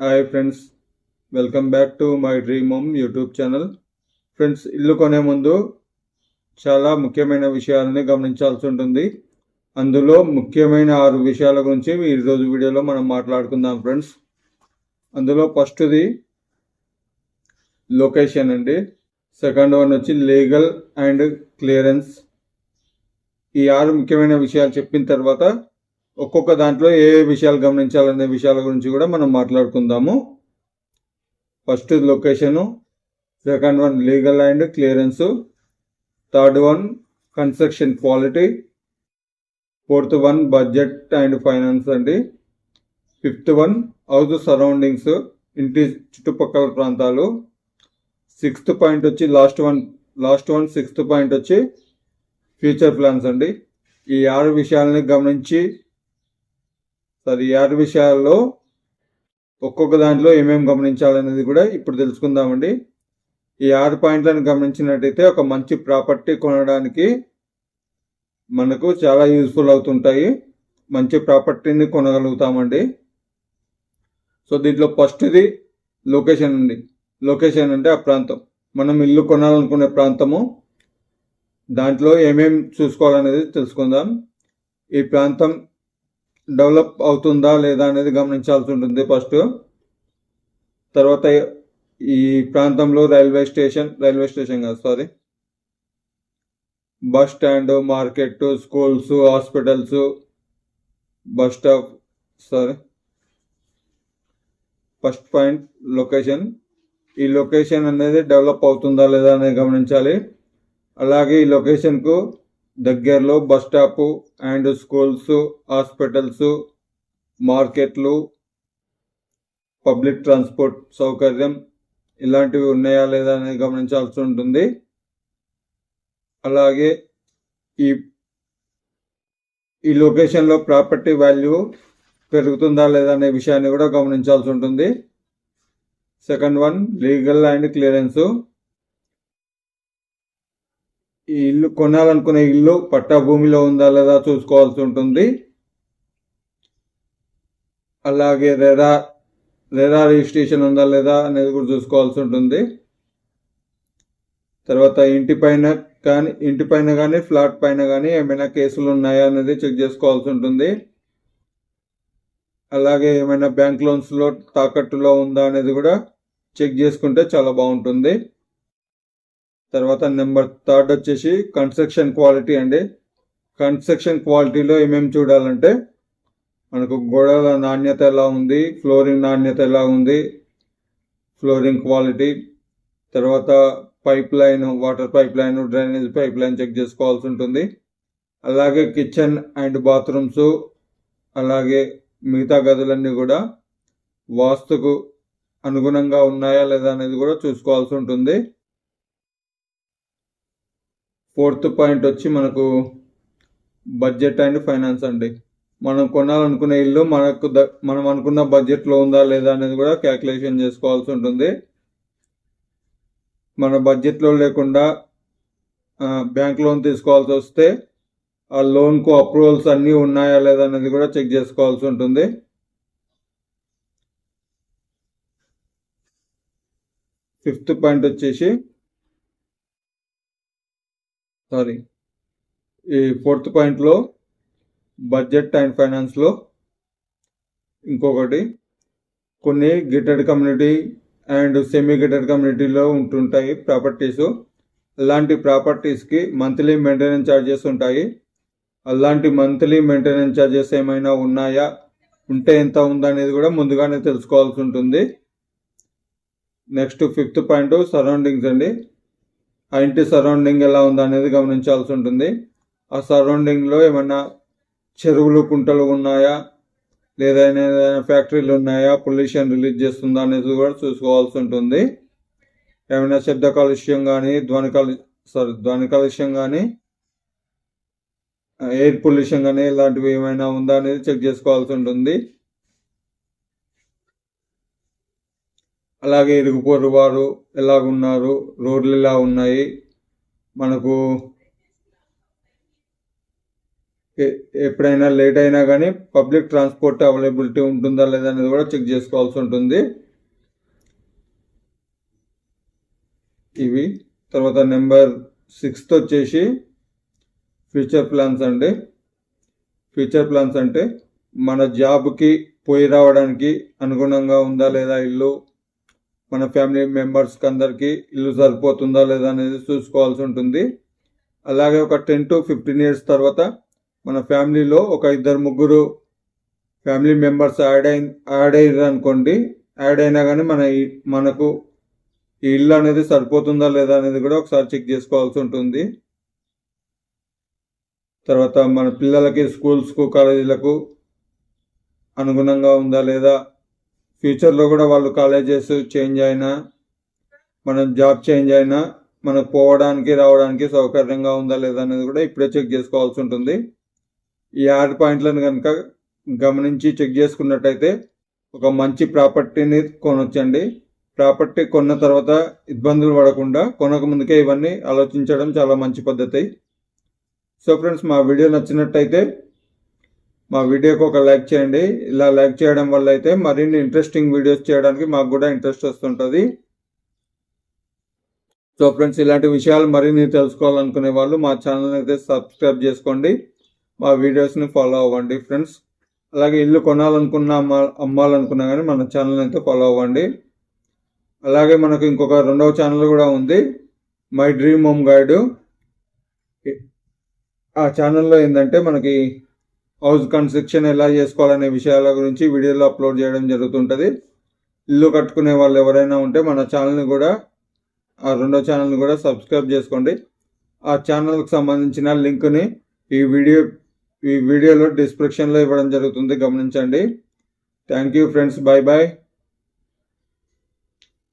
Hi friends welcome back to my dream home YouTube channel friends ఇల్లు కొనే ముందు చాలా ముఖ్యమైన విషయాలని గమనించాల్సి ఉంటుంది. అందులో ముఖ్యమైన ఆరు విషయాల గురించి ఈరోజు వీడియోలో మనం మాట్లాడుకుందాం ఫ్రెండ్స్ అందులో ఫస్ట్ది లొకేషన్ అండి. సెకండ్ వన్ వచ్చి లీగల్ అండ్ క్లియరెన్స్. ఈ ఆరు ముఖ్యమైన విషయాలు చెప్పిన తర్వాత ఒక్కొక్క దాంట్లో ఏ ఏ విషయాలు గమనించాలనే విషయాల గురించి కూడా మనం మాట్లాడుకుందాము. First location second one legal and clearance. Third one construction quality. Fourth one budget and finance అండి. ఫిఫ్త్ వన్ హౌస్ సరౌండింగ్స్ ఇంటి చుట్టుపక్కల ప్రాంతాలు. సిక్స్త్ పాయింట్ వచ్చి last one last one sixth point వచ్చి ఫ్యూచర్ ప్లాన్స్ అండి. ఈ ఆరు విషయాలని గమనించి సరే ఈ ఆరు విషయాల్లో ఒక్కొక్క దాంట్లో ఏమేమి గమనించాలనేది కూడా ఇప్పుడు తెలుసుకుందామండి. ఈ ఆరు పాయింట్లను గమనించినట్టయితే ఒక మంచి ప్రాపర్టీ కొనడానికి మనకు చాలా యూస్ఫుల్ అవుతుంటాయి. మంచి ప్రాపర్టీని కొనగలుగుతామండి. సో దీంట్లో ఫస్ట్ది లొకేషన్ అండి. లొకేషన్ అంటే ఆ ప్రాంతం. మనం ఇల్లు కొనాలనుకునే ప్రాంతము. దాంట్లో ఏమేమి చూసుకోవాలనేది తెలుసుకుందాం. ఈ ప్రాంతం డెవలప్ అవుతుందా లేదా అనేది గమనించాల్సి ఉంటుంది ఫస్ట్. తర్వాత ఈ ప్రాంతంలో రైల్వే స్టేషన్ రైల్వే స్టేషన్ కాదు sorry. Bus stand market schools hospitals bus stop sorry. First point location. ఈ లొకేషన్ అనేది డెవలప్ అవుతుందా లేదా అనేది గమనించాలి. అలాగే ఈ లొకేషన్కు దగ్గరలో bus stop and schools hospitals మార్కెట్లు పబ్లిక్ ట్రాన్స్పోర్ట్ సౌకర్యం ఇలాంటివి ఉన్నాయా లేదా అనేది గమనించాల్సి ఉంటుంది. అలాగే ఈ ఈ లొకేషన్లో ప్రాపర్టీ వాల్యూ పెరుగుతుందా లేదా అనే విషయాన్ని కూడా గమనించాల్సి ఉంటుంది. Second one legal and clearance. ఈ ఇల్లు కొనాలనుకునే ఇల్లు పట్టా భూమిలో ఉందా లేదా చూసుకోవాల్సి ఉంటుంది. అలాగే రెరా రెరా రిజిస్ట్రేషన్ ఉందా లేదా అనేది కూడా చూసుకోవాల్సి ఉంటుంది. తర్వాత ఇంటి పైన కానీ ఇంటి పైన కానీ ఫ్లాట్ పైన కానీ ఏమైనా కేసులు ఉన్నాయా అనేది చెక్ చేసుకోవాల్సి ఉంటుంది. అలాగే ఏమైనా బ్యాంక్ లోన్స్లో తాకట్టులో ఉందా అనేది కూడా చెక్ చేసుకుంటే చాలా బాగుంటుంది. తర్వాత నెంబర్ థర్డ్ వచ్చేసి కన్స్ట్రక్షన్ క్వాలిటీ అండి. కన్స్ట్రక్షన్ క్వాలిటీలో ఏమేమి చూడాలంటే మనకు గోడల నాణ్యత ఎలా ఉంది ఫ్లోరింగ్ నాణ్యత ఎలా ఉంది ఫ్లోరింగ్ క్వాలిటీ తర్వాత pipeline water pipeline drainage pipeline check చేసుకోవాల్సి ఉంటుంది. అలాగే కిచెన్ అండ్ బాత్రూమ్స్ అలాగే మిగతా గదులన్నీ కూడా వాస్తుకు అనుగుణంగా ఉన్నాయా లేదా అనేది కూడా చూసుకోవాల్సి ఉంటుంది. ఫోర్త్ పాయింట్ వచ్చి మనకు బడ్జెట్ అండ్ ఫైనాన్స్ అండి. మనం కొనాలనుకునే ఇల్లు మనకు ద మనం అనుకున్న బడ్జెట్లో ఉందా లేదా అనేది కూడా క్యాల్కులేషన్ చేసుకోవాల్సి ఉంటుంది. మన బడ్జెట్లో లేకుండా బ్యాంక్ లోన్ తీసుకోవాల్సి వస్తే ఆ లోన్కు అప్రూవల్స్ అన్నీ ఉన్నాయా లేదా అనేది కూడా చెక్ చేసుకోవాల్సి ఉంటుంది. ఫిఫ్త్ పాయింట్ వచ్చేసి సారీ ఈ ఫోర్త్ పాయింట్లో బడ్జెట్ అండ్ ఫైనాన్స్లో ఇంకొకటి కొన్ని gated community and semi gated కమ్యూనిటీలో ఉంటుంటాయి ప్రాపర్టీస్. అలాంటి ప్రాపర్టీస్కి మంత్లీ మెయింటెనెన్స్ ఛార్జెస్ ఉంటాయి. అలాంటి మంత్లీ మెయింటెనెన్స్ ఛార్జెస్ ఏమైనా ఉన్నాయా? ఉంటే ఎంత ఉందనేది కూడా ముందుగానే తెలుసుకోవాల్సి ఉంటుంది. నెక్స్ట్ ఫిఫ్త్ పాయింట్ సరౌండింగ్స్ అండి. ఆ ఇంటి సరౌండింగ్ ఎలా ఉందనేది గమనించాల్సి ఉంటుంది. ఆ సరౌండింగ్లో ఏమన్నా చెరువులు కుంటలు ఉన్నాయా? లేదా ఏదైనా ఫ్యాక్టరీలు ఉన్నాయా? పొల్యూషన్ రిలీజ్ చేస్తుందా అనేది కూడా చూసుకోవాల్సి ఉంటుంది. ఏమైనా శబ్ద కాలుష్యం కానీ ధ్వని కాలు సారీ ధ్వని కాలుష్యం కానీ ఎయిర్ పొల్యూషన్ కానీ ఇలాంటివి ఏమైనా ఉందా అనేది చెక్ చేసుకోవాల్సి ఉంటుంది. అలాగే ఇరుగుపోరు వారు ఎలాగున్నారు? రోడ్లు ఎలా ఉన్నాయి? మనకు ఎప్పుడైనా లేట్ అయినా కానీ పబ్లిక్ ట్రాన్స్పోర్ట్ అవైలబిలిటీ ఉంటుందా లేదా అనేది కూడా చెక్ చేసుకోవాల్సి ఉంటుంది. ఇవి తర్వాత నెంబర్ సిక్స్త్ వచ్చేసి ఫ్యూచర్ ప్లాన్స్ అండి. ఫ్యూచర్ ప్లాన్స్ అంటే మన జాబ్కి పోయి రావడానికి అనుగుణంగా ఉందా లేదా ఇల్లు? మన ఫ్యామిలీ మెంబర్స్కి అందరికీ ఇల్లు సరిపోతుందా లేదా అనేది చూసుకోవాల్సి ఉంటుంది. అలాగే ఒక టెన్ టు ఫిఫ్టీన్ ఇయర్స్ తర్వాత మన ఫ్యామిలీలో ఒక ఇద్దరు ముగ్గురు ఫ్యామిలీ మెంబర్స్ యాడ్ అయి యాడ్ అయ్యారు అనుకోండి యాడ్ అయినా కానీ మన ఈ- మనకు ఈ ఇల్లు అనేది సరిపోతుందా లేదా అనేది కూడా ఒకసారి చెక్ చేసుకోవాల్సి ఉంటుంది. తర్వాత మన పిల్లలకి స్కూల్స్కు కాలేజీలకు అనుగుణంగా ఉందా లేదా ఫ్యూచర్లో కూడా వాళ్ళు కాలేజెస్ చేంజ్ అయినా మనం జాబ్ చేంజ్ అయినా మనకు పోవడానికి రావడానికి సౌకర్యంగా ఉందా లేదా అనేది కూడా ఇప్పుడే చెక్ చేసుకోవాల్సి ఉంటుంది. ఈ ఆరు పాయింట్లను కనుక గమనించి చెక్ చేసుకున్నట్టయితే ఒక మంచి ప్రాపర్టీని కొనొచ్చండి. ప్రాపర్టీ కొన్న తర్వాత ఇబ్బందులు పడకుండా కొనక ముందుకే ఇవన్నీ ఆలోచించడం చాలా మంచి పద్ధతి. సో ఫ్రెండ్స్ మా వీడియో నచ్చినట్టయితే మా వీడియోకి ఒక లైక్ చేయండి. ఇలా లైక్ చేయడం వల్ల అయితే మరిన్ని ఇంట్రెస్టింగ్ వీడియోస్ చేయడానికి మాకు కూడా ఇంట్రెస్ట్ వస్తుంటుంది. సో ఫ్రెండ్స్ ఇలాంటి విషయాలు మరిన్ని తెలుసుకోవాలనుకునే వాళ్ళు మా ఛానల్ అయితే సబ్స్క్రైబ్ చేసుకోండి. మా వీడియోస్ని ఫాలో అవ్వండి ఫ్రెండ్స్ అలాగే ఇల్లు కొనాలనుకున్నా అమ్మాలనుకున్నా కానీ మన ఛానల్ అయితే ఫాలో అవ్వండి. అలాగే మనకు ఇంకొక రెండవ ఛానల్ కూడా ఉంది. మై డ్రీమ్ హోమ్ గైడ్ ఆ ఛానల్లో ఏంటంటే మనకి హౌస్ కన్స్ట్రక్షన్ ఎలా చేసుకోవాలనే విషయాల గురించి వీడియోలో అప్లోడ్ చేయడం జరుగుతుంటుంది. ఇల్లు కట్టుకునే వాళ్ళు ఎవరైనా ఉంటే మన ఛానల్ని కూడా ఆ రెండో ఛానల్ని కూడా సబ్స్క్రైబ్ చేసుకోండి. ఆ ఛానల్కి సంబంధించిన లింక్ని ఈ వీడియో ఈ వీడియోలో డిస్క్రిప్షన్లో ఇవ్వడం జరుగుతుంది. గమనించండి. Thank you friends. Bye bye